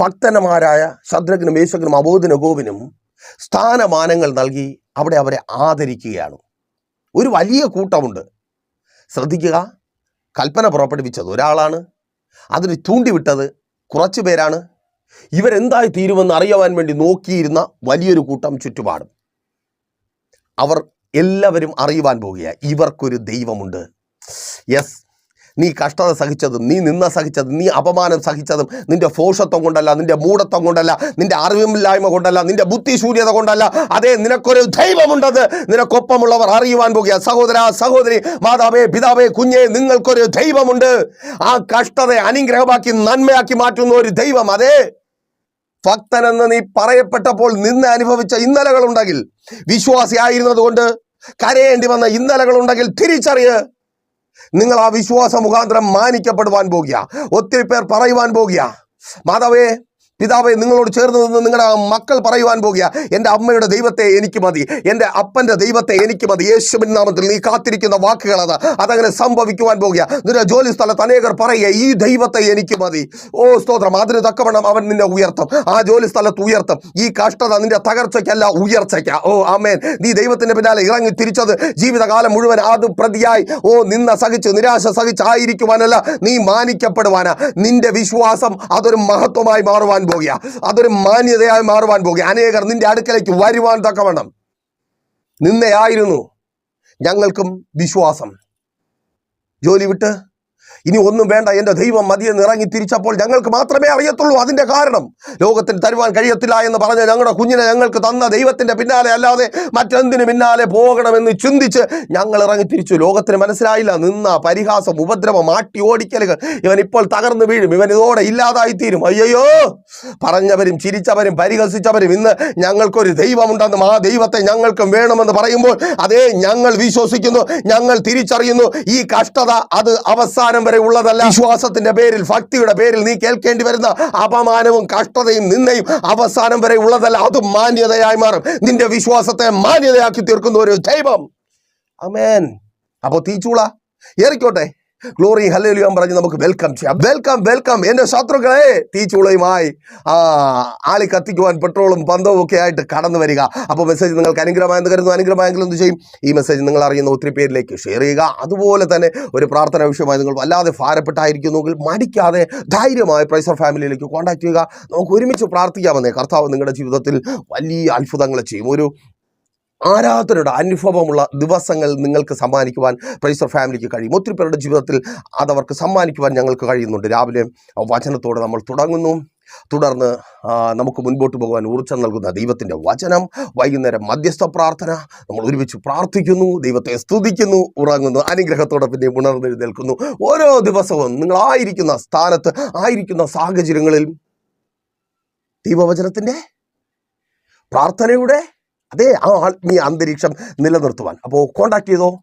Speaker 1: ഭക്തന്മാരായ ശദ്രഘ്നും അബോധന അബോധനഗോവിനും സ്ഥാനമാനങ്ങൾ നൽകി അവിടെ അവരെ ആദരിക്കുകയാണ്. ഒരു വലിയ കൂട്ടമുണ്ട്. ശ്രദ്ധിക്കുക കൽപ്പന പുറപ്പെടുവിച്ചത് ഒരാളാണ്. അതിന് തൂണ്ടിവിട്ടത് കുറച്ചു പേരാണ്. ഇവരെന്തായി തീരുമെന്ന് അറിയുവാൻ വേണ്ടി നോക്കിയിരുന്ന വലിയൊരു കൂട്ടം ചുറ്റുപാടും. അവർ എല്ലാവരും അറിയുവാൻ പോകുക ഇവർക്കൊരു ദൈവമുണ്ട്. യെസ് നീ കഷ്ടത സഹിച്ചതും നീ നിന്ന സഹിച്ചതും നീ അപമാനം സഹിച്ചതും നിന്റെ ഫോഷത്വം കൊണ്ടല്ല നിന്റെ മൂഢത്വം കൊണ്ടല്ല നിന്റെ അറിവില്ലായ്മ കൊണ്ടല്ല നിന്റെ ബുദ്ധിശൂന്യത കൊണ്ടല്ല. അതേ നിനക്കൊരു ദൈവമുണ്ടത് നിനക്കൊപ്പമുള്ളവർ അറിയുവാൻ പോകുക. സഹോദര സഹോദരി മാതാവേ പിതാവേ കുഞ്ഞേ നിങ്ങൾക്കൊരു ദൈവമുണ്ട്. ആ കഷ്ടത അനുഗ്രഹമാക്കി നന്മയാക്കി മാറ്റുന്ന ഒരു ദൈവം അതേ. ഭക്തനെന്ന് നീ പറയപ്പെട്ടപ്പോൾ നിന്ന് അനുഭവിച്ച ഇന്നലകളുണ്ടെങ്കിൽ വിശ്വാസിയായിരുന്നത് കൊണ്ട് കരയേണ്ടി വന്ന ഇന്നലകളുണ്ടെങ്കിൽ തിരിച്ചറിയ്. നിങ്ങൾ ആ വിശ്വാസ മുഖാന്തരം മാനിക്കപ്പെടുവാൻ പോകുക. ഒത്തിരി പേർ പറയുവാൻ പോകുക. മാതാവേ പിതാവെ നിങ്ങളോട് ചേർന്ന് നിന്ന് നിങ്ങളുടെ മക്കൾ പറയുവാൻ പോകുക. എന്റെ അമ്മയുടെ ദൈവത്തെ എനിക്ക് മതി. എന്റെ അപ്പന്റെ ദൈവത്തെ എനിക്ക് മതി. യേശുവിൻ നാമത്തിൽ നീ കാത്തിരിക്കുന്ന വാക്കുകൾ അത് അതങ്ങനെ സംഭവിക്കുവാൻ പോകുക. നിന്റെ ജോലി സ്ഥലത്ത് അനേകർ പറയുക ഈ ദൈവത്തെ എനിക്ക് മതി. ഓ സ്തോത്രം. അതിന് തക്കവണ്ണം അവൻ നിന്നെ ഉയർത്തും. ആ ജോലി സ്ഥലത്ത് ഉയർത്തും. ഈ കഷ്ടത നിന്റെ തകർച്ചയ്ക്കല്ല ഉയർച്ചയ്ക്ക. ഓ ആമേൻ. നീ ദൈവത്തിന്റെ പിന്നാലെ ഇറങ്ങി തിരിച്ചത് ജീവിതകാലം മുഴുവൻ അത് പ്രതിയായി. ഓ നിന്ന സഹിച്ച് നിരാശ സഹിച്ചായിരിക്കുവാനല്ല നീ മാനിക്കപ്പെടുവാനാ. നിന്റെ വിശ്വാസം അതൊരു മഹത്വമായി മാറുവാൻ പോകുക അതൊരു മാന്യതയായി മാറുവാൻ പോകുക അനേകർ നിന്റെ അടുക്കലേക്ക് വരുവാൻ തക്കവണ്ണം. നിന്നെയായിരുന്നു ഞങ്ങൾക്കും വിശ്വാസം. ജോലി വിട്ട് ഇനി ഒന്നും വേണ്ട എന്റെ ദൈവം മതിയെന്ന് ഇറങ്ങി തിരിച്ചപ്പോൾ ഞങ്ങൾക്ക് മാത്രമേ അറിയത്തുള്ളൂ അതിന്റെ കാരണം. ലോകത്തിന് തരുവാൻ കഴിയത്തില്ല എന്ന് പറഞ്ഞ ഞങ്ങളുടെ കുഞ്ഞിനെ ഞങ്ങൾക്ക് തന്ന ദൈവത്തിന്റെ പിന്നാലെ അല്ലാതെ മറ്റെന്തിനു പിന്നാലെ പോകണമെന്ന് ചിന്തിച്ച് ഞങ്ങൾ ഇറങ്ങി തിരിച്ചു. ലോകത്തിന് മനസ്സിലായില്ല നിന്ന പരിഹാസം ഉപദ്രവം ആട്ടി ഓടിക്കലുകൾ. ഇവൻ ഇപ്പോൾ തകർന്നു വീഴും. ഇവൻ ഇതോടെ ഇല്ലാതായിത്തീരും. അയ്യോ പറഞ്ഞവരും ചിരിച്ചവരും പരിഹസിച്ചവരും ഇന്ന് ഞങ്ങൾക്കൊരു ദൈവമുണ്ടെന്നും ആ ദൈവത്തെ ഞങ്ങൾക്കും വേണമെന്ന് പറയുമ്പോൾ അതേ ഞങ്ങൾ വിശ്വസിക്കുന്നു ഞങ്ങൾ തിരിച്ചറിയുന്നു. ഈ കഷ്ടത അത് അവസാനം വരെ ഉള്ളതല്ല. വിശ്വാസത്തിന്റെ പേരിൽ ഭക്തിയുടെ പേരിൽ നീ കേൾക്കേണ്ടി വരുന്ന അപമാനവും കഷ്ടതയും നിന്നയും അവസാനം വരെ ഉള്ളതല്ല. അത് മാന്യതയായി മാറും. നിന്റെ വിശ്വാസത്തെ മാന്യതയാക്കി തീർക്കുന്ന ഒരു ദൈവം. അമേൻ അപ്പോ തീച്ചൂള. ഏറിക്കോട്ടെ. ഗ്ലോറി ഹല്ലേലൂയം പറഞ്ഞ് നമുക്ക് വെൽക്കം ചെയ്യാം. വെൽക്കം വെൽക്കം എന്റെ ശത്രുക്കളെ തീച്ചുളയുമായി ആളി കത്തിക്കുവാൻ പെട്രോളും പന്തവും ഒക്കെ ആയിട്ട് കടന്നു വരിക. അപ്പോൾ മെസ്സേജ് നിങ്ങൾക്ക് അനുഗ്രഹമായെന്ന് കരുതുന്നു. അനുഗ്രഹമായെങ്കിൽ എന്ത് ചെയ്യും? ഈ മെസ്സേജ് നിങ്ങൾ അറിയുന്ന ഒത്തിരി പേരിലേക്ക് ഷെയർ ചെയ്യുക. അതുപോലെ തന്നെ ഒരു പ്രാർത്ഥന വിഷയമായി നിങ്ങൾ വല്ലാതെ ഭാരപ്പെട്ടായിരിക്കുന്നുവെങ്കിൽ മടിക്കാതെ ധൈര്യമായി പ്രൈസർ ഫാമിലിയിലേക്ക് കോൺടാക്ട് ചെയ്യുക. നമുക്ക് ഒരുമിച്ച് പ്രാർത്ഥിക്കാമെന്നേ കർത്താവ് നിങ്ങളുടെ ജീവിതത്തിൽ വലിയ അത്ഭുതങ്ങൾ ചെയ്യും. ഒരു ആരാധനയുടെ അനുഭവമുള്ള ദിവസങ്ങൾ നിങ്ങൾക്ക് സമ്മാനിക്കുവാൻ പ്രൈസർ ഫാമിലിക്ക് കഴിയും. ഒത്തിരി പേരുടെ ജീവിതത്തിൽ അതവർക്ക് സമ്മാനിക്കുവാൻ ഞങ്ങൾക്ക് കഴിയുന്നുണ്ട്. രാവിലെ വചനത്തോടെ നമ്മൾ തുടങ്ങുന്നു. തുടർന്ന് നമുക്ക് മുൻപോട്ട് പോകാൻ ഊർജം നൽകുന്ന ദൈവത്തിന്റെ വചനം വൈകുന്നേരം മധ്യസ്ഥ പ്രാർത്ഥന നമ്മൾ ഒരുമിച്ച് പ്രാർത്ഥിക്കുന്നു ദൈവത്തെ സ്തുതിക്കുന്നു ഉറങ്ങുന്നു അനുഗ്രഹത്തോടെ പിന്നെ ഉണർന്നെഴുന്നേൽക്കുന്നു. ഓരോ ദിവസവും നിങ്ങളായിരിക്കുന്ന സ്ഥാനത്ത് ആയിരിക്കുന്ന സാഹചര്യങ്ങളിൽ ദൈവവചനത്തിന്റെ പ്രാർത്ഥനയുടെ അതേ ആ ആത്മീയ അന്തരീക്ഷം നിലനിർത്തുവാൻ. അപ്പോൾ കോണ്ടാക്ട് ചെയ്തോ?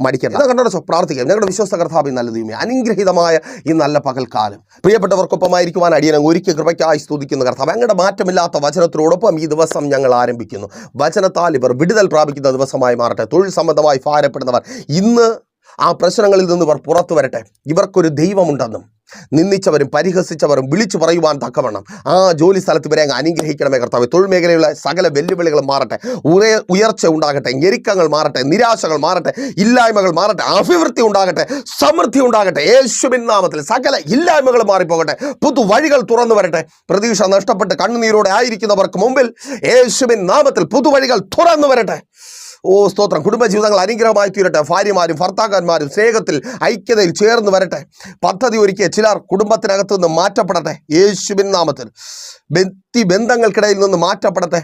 Speaker 1: മടിക്കണം എന്നാ കണ്ടോ പ്രാർത്ഥിക്കാം ഞങ്ങളുടെ വിശ്വസ്ത കർത്താവ് നല്ല ദൈവമേ. അനുഗ്രഹീതമായ ഈ നല്ല പകൽക്കാലം. പ്രിയപ്പെട്ടവർക്കൊപ്പമായിരിക്കുവാൻ അടിയനം ഒരിക്കൽ കൃപയ്ക്കായി സ്തുതിക്കുന്ന കർത്താവ്. ഞങ്ങളുടെ മാറ്റമില്ലാത്ത വചനത്തിനോടൊപ്പം ഈ ദിവസം ഞങ്ങൾ ആരംഭിക്കുന്നു. വചനത്താൽ ഇവർ വിടുതൽ പ്രാപിക്കുന്ന ദിവസമായി മാറട്ടെ. തൊഴിൽ സംബന്ധമായി ഭാരപ്പെടുന്നവർ ഇന്ന് ആ പ്രശ്നങ്ങളിൽ നിന്ന് ഇവർ പുറത്തു വരട്ടെ ഇവർക്കൊരു ദൈവമുണ്ടെന്നും നിന്ദിച്ചവരും പരിഹസിച്ചവരും വിളിച്ചു പറയുവാൻ തക്കവണ്ണം. ആ ജോലി സ്ഥലത്ത് ഇവരെ അങ്ങ് അനുഗ്രഹിക്കണമേ കർത്താവ്. തൊഴിൽ മേഖലയിലുള്ള സകല വെല്ലുവിളികളും മാറട്ടെ. ഉറേ ഉയർച്ച ഉണ്ടാകട്ടെ. ഞെരുക്കങ്ങൾ മാറട്ടെ. നിരാശകൾ മാറട്ടെ. ഇല്ലായ്മകൾ മാറട്ടെ. അഭിവൃദ്ധി ഉണ്ടാകട്ടെ. സമൃദ്ധി ഉണ്ടാകട്ടെ. യേശുവിൻ നാമത്തിൽ സകല ഇല്ലായ്മകൾ മാറിപ്പോകട്ടെ. പുതു വഴികൾ തുറന്നു വരട്ടെ. പ്രതീക്ഷ നഷ്ടപ്പെട്ട് കണ്ണുനീരോടെ ആയിരിക്കുന്നവർക്ക് മുമ്പിൽ യേശുവിൻ നാമത്തിൽ പുതുവഴികൾ തുറന്നു വരട്ടെ. ഓ സ്തോത്രം. കുടുംബജീവിതങ്ങൾ അനുഗ്രഹമായി തീരട്ടെ. ഭാര്യമാരും ഭർത്താക്കന്മാരും സ്നേഹത്തിൽ ഐക്യതയിൽ ചേർന്ന് വരട്ടെ. പദ്ധതി ഒരുക്കിയ ചിലർ കുടുംബത്തിനകത്ത് നിന്ന് മാറ്റപ്പെടട്ടെ. യേശുബിൻ നാമത്തിൽ. വ്യക്തി ബന്ധങ്ങൾക്കിടയിൽ നിന്ന് മാറ്റപ്പെടട്ടെ.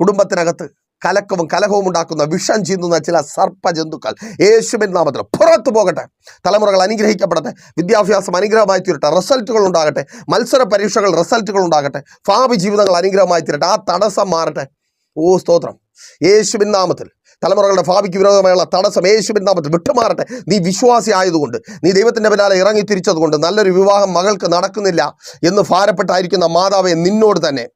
Speaker 1: കുടുംബത്തിനകത്ത് കലക്കവും കലഹവും ഉണ്ടാക്കുന്ന വിഷം ചീന്തുന്ന ചില സർപ്പജന്തുക്കൾ യേശുവിൻ നാമത്തിൽ പുറത്തു പോകട്ടെ. തലമുറകൾ അനുഗ്രഹിക്കപ്പെടട്ടെ. വിദ്യാഭ്യാസം അനുഗ്രഹമായി തീരട്ടെ. റിസൾട്ടുകൾ ഉണ്ടാകട്ടെ. മത്സര പരീക്ഷകൾ റിസൾട്ടുകൾ ഉണ്ടാകട്ടെ. ഭാവി ജീവിതങ്ങൾ അനുഗ്രഹമായി തീരട്ടെ. ആ തടസ്സം മാറട്ടെ. ഓ സ്തോത്രം. യേശുവിൻ നാമത്തിൽ. തലമുറകളുടെ ഭാവിക്ക് വിരോധമായുള്ള തടസ്സം യേശുവിൻ നാമത്തിൽ വിട്ടുമാറട്ടെ. നീ വിശ്വാസി ആയതുകൊണ്ട് നീ ദൈവത്തിന്റെ പിന്നാലെ ഇറങ്ങി തിരിച്ചതുകൊണ്ട് നല്ലൊരു വിവാഹം മകൾക്ക് നടക്കുന്നില്ല എന്ന് ഭാരപ്പെട്ടായിരിക്കുന്ന മാതാവെ നിന്നോട് തന്നെ.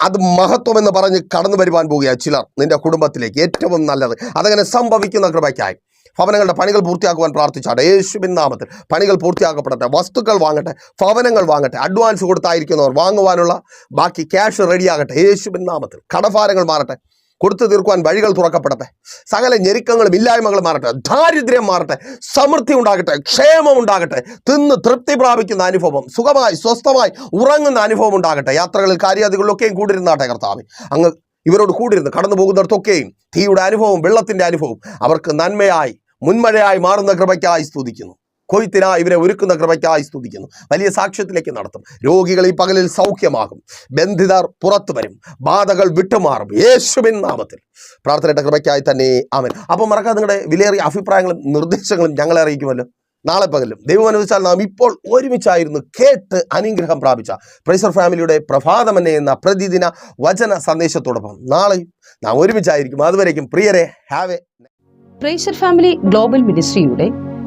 Speaker 1: അത് മഹത്വമെന്ന് പറഞ്ഞ് കടന്നു വരുവാൻ പോകുക ചിലർ നിന്റെ കുടുംബത്തിലേക്ക്. ഏറ്റവും നല്ലത്. അതങ്ങനെ സംഭവിക്കുന്ന കൃപയ്ക്കായി. ഭവനങ്ങളുടെ പണികൾ പൂർത്തിയാക്കുവാൻ പ്രാർത്ഥിച്ചാട്ടെ. യേശുവിൻ നാമത്തിൽ പണികൾ പൂർത്തിയാക്കപ്പെടട്ടെ. വസ്തുക്കൾ വാങ്ങട്ടെ. ഭവനങ്ങൾ വാങ്ങട്ടെ. അഡ്വാൻസ് കൊടുത്തായിരിക്കുന്നവർ വാങ്ങുവാനുള്ള ബാക്കി ക്യാഷ് റെഡിയാകട്ടെ. യേശുവിൻ നാമത്തിൽ കടഭാരങ്ങൾ മാറട്ടെ. കൊടുത്തു തീർക്കുവാൻ വഴികൾ തുറക്കപ്പെടട്ടെ. സകല ഞെരുക്കങ്ങളും ഇല്ലായ്മകളും മാറട്ടെ. ദാരിദ്ര്യം മാറട്ടെ. സമൃദ്ധി ഉണ്ടാകട്ടെ. ക്ഷേമം ഉണ്ടാകട്ടെ. തിന്ന് തൃപ്തി പ്രാപിക്കുന്ന അനുഭവം സുഖമായി സ്വസ്ഥമായി ഉറങ്ങുന്ന അനുഭവം ഉണ്ടാകട്ടെ. യാത്രകളിൽ കാര്യാദികളിലൊക്കെയും കൂടിരുന്നാട്ടെ കർത്താവ്. അങ്ങ് ഇവരോട് കൂടിരുന്ന് കടന്നു പോകുന്നിടത്തൊക്കെയും തീയുടെ അനുഭവം വെള്ളത്തിന്റെ അനുഭവം അവർക്ക് നന്മയായി മുൻമഴയായി മാറുന്ന കൃപയ്ക്കായി സ്തുതിക്കുന്നു. കൊയ്ത്തിനായി ഇവരെ ഒരുക്കുന്ന കൃപയ്ക്കായി സ്തുതിക്കുന്നു. വലിയ സാക്ഷ്യത്തിലേക്ക് നടത്തും. രോഗികൾ ഈ പകലിൽ സൗഖ്യമാകും. ബന്ധിതർ പുറത്തു വരും. ബാധകൾ വിട്ടുമാറും. യേശുവിൻ നാമത്തിൽ. പ്രാർത്ഥനയുടെ കൃപയ്ക്കായി തന്നെ. ആമൻ. അപ്പം മറക്കാതെ നിങ്ങളുടെ വിലയേറിയ അഭിപ്രായങ്ങളും നിർദ്ദേശങ്ങളും ഞങ്ങളെ അറിയിക്കുമല്ലോ. നാളെ പകലും. ദൈവം അനുവദിച്ചാൽ നാം ഇപ്പോൾ ഒരുമിച്ചായിരുന്നു കേട്ട് അനുഗ്രഹം പ്രാപിച്ച. പ്രൈസർ ഫാമിലിയുടെ പ്രഭാതമന്നെ എന്ന പ്രതിദിന വചന സന്ദേശത്തോടൊപ്പം നാളെയും നാം ഒരുമിച്ചായിരിക്കും. അതുവരേക്കും പ്രിയരെ have a
Speaker 2: praiser family global മിനിസ്ട്രിയുടെ